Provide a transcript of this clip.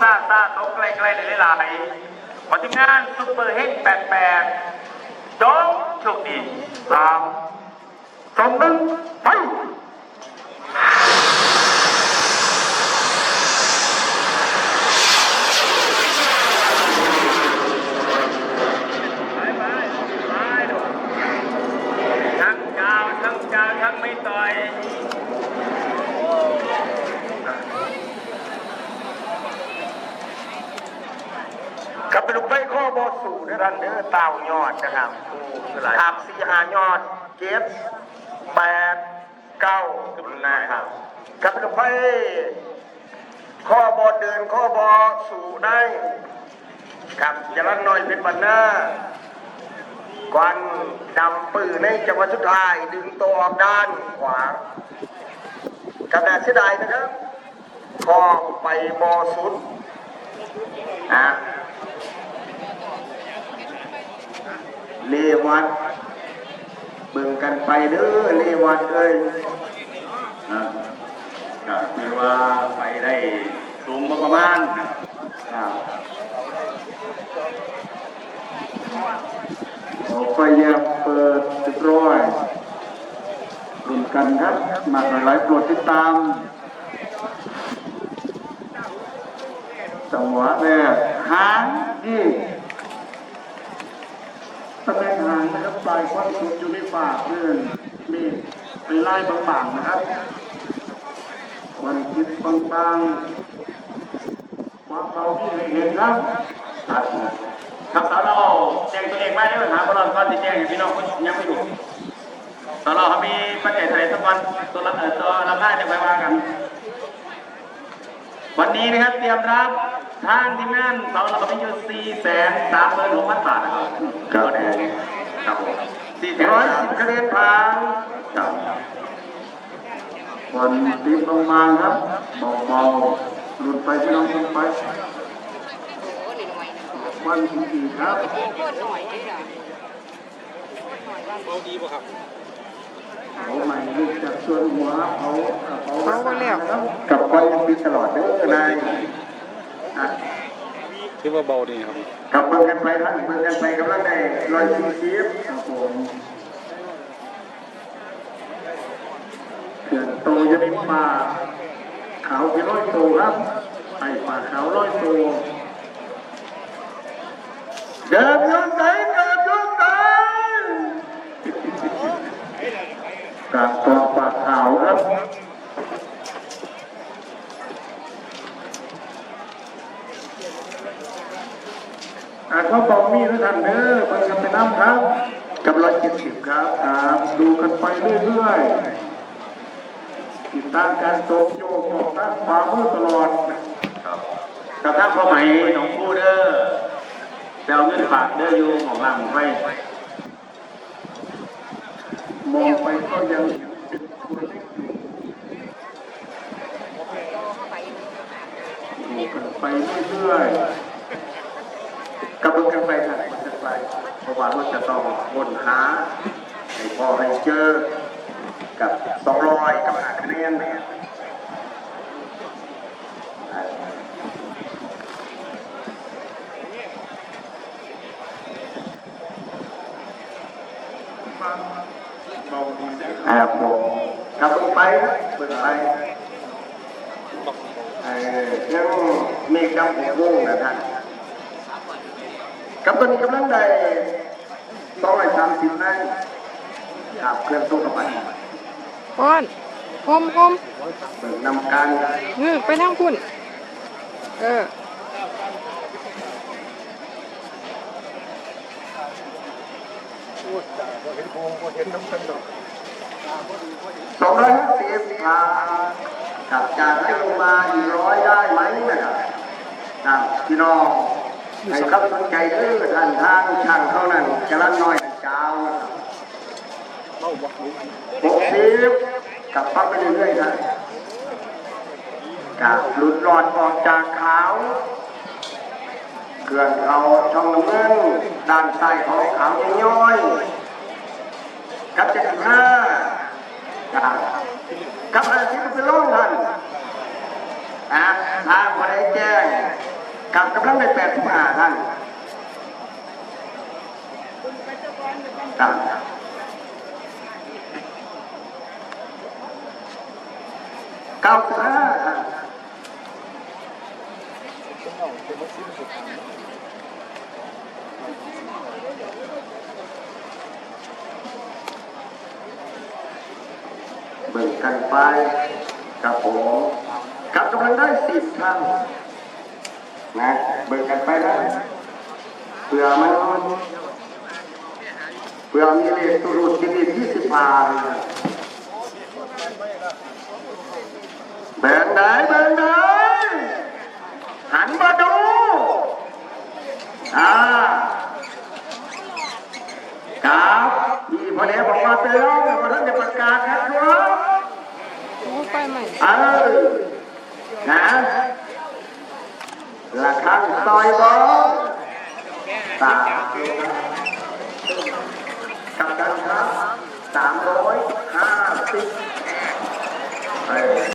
ซาซาตกไกลๆหลายๆขอทีมงานซุปเปอร์เฮง88จงโชคดีสามสองหนึ่งไปไปไปไปดูทั้งยาวทั้งยาวทั้งไม่ต่อย กับเป็นลูกไฟข้อบอสู่นะท่านเด้อเต่ายอดนะครับครับสี่หายอดเจ็ดแปดเก้านะครับกับเป็นลูกไฟข้อบอเดินข้อบอสู่ได้กับจรันน้อยเป็นบันหน้ากวันดำปืนในจังหวะสุดท้ายดึงตัวออกด้านขวากับแดดเสียดายนะครับคอไปบอสุดอะ เลวัดเบิ่งกันไปเด้อเลวัดเอ้ยนะครับคือว่าไปได้สูงประมาณครับโอ้ไฟแยมเปิดสิบร้อยรุ่นกันครับ มาหลายๆโปรดติดตามจังหวะแรก หางยี่ตำแหน่งหางนะครับปลายความสุดอยู่ในปากเพื่อนนี่ไปไล่บางๆนะครับวันคิดบางๆความเราที่เห็นครับครับครับสาวเราแจ้งตัวเองไมาได้ปัญหาบอลก่อนที่แจ้งให้พี่น้องคนยังไม่ถูกสาวเราเขามีปัจจัยทะเลสักวันตัวละเออตัวราคาจะไปว่ากัน วันนี้นะครับเตรียมรับทางทีมงานเราเราก็มีอยู่สี่แสนสามหมื่นหกพันบาทนะครับครับครับผมสี่ร้อยสิบคะแนนผ่านครับวันติดลงมาครับเบาๆหลุดไปพี่น้องลงไปวันที่สี่ครับเขาใหม่ลูกจากส่วนหัว เขาเขาเอามาแล้วกับคอยยังมีตลอดเด้อนายอะถือว่าเบาดีครับกับเบิ่งกันไปท่านเบิ่งกันไปกำลังได้ร้อยสี่สิบครับผมเขื่อนโตยังในป่าขาวเป็นร้อยโตครับไอ้ป่าขาวร้อยโตเดิมยนไหนไหน กลางตัวป่าขาวครับอ่าเขาบอกมีนะท่านเด้อเบิ่งกันไปน้ำครับกับร้อยเจ็ดสิบครับครับดูกันไปเรื่อยๆติดตามการโจมโยกของด้านขวามือตลอดกับทางพ่อใหม่หนองพูเด้อแปลเงินฝากเด้ออยู่ของหลังไป มองไปก็ยังเห็นเป็นตัวเล็กอยู่ดูกันไปเรื่อยๆกำลังกันไปท่านเบิ่งกันไปเพราะว่าเราจะต้องวนหาให้พอให้เจอกับสองรอยกับหาคะแนน เนี่ยอ่าผมกลับไปนะเปิดไปเอ่อยังมีกำหัววงนะท่านกับตอนนี้กำลังได้สองร้อยสามสิบนั่นครับเคลื่อนตัวเข้าไปป้อนคมคมเปิดนำการเออไปนั่งคุณเออ สองร้อยห้าสิบครับกับจากให้ลงมาอีกร้อยได้ไหมนะครับครับพี่น้องให้ครับสนใจเด้อท่านทางช่างเขานั่นกำลังน้อยเจ้านะครับหกสิบกับพักไปเรื่อยๆนะกับหลุดหลอดออกจากขาวเกลื่อนเขาช่องน้ำเงินด้านซ้ของขาวย้อยๆกับเจ็ดสิบห้า กับกับอะไรที่เป็นโล่งท่าน อะทางพอได้แจ้ง กำลังในแปดสิบห้าท่านครับเก้าสิบห้าท่านเบิ่งกันไปกับผมกับกำลังได้สิบท่าน นะเบิ่งกันไปนะเพื่อมันเพื่อมีเลขตุรุษที่มียี่สิบบาทเบิ่งไหนเบิ่งไหนหันมาดูอ่าครับที่พอดีบอกว่าเตือนว่าท่านจะประกาศนะครับ โอ้ไฟใหม่ เออนะ ละครั้งซอยบอลสามกับกันครับสามร้อยห้าสิบ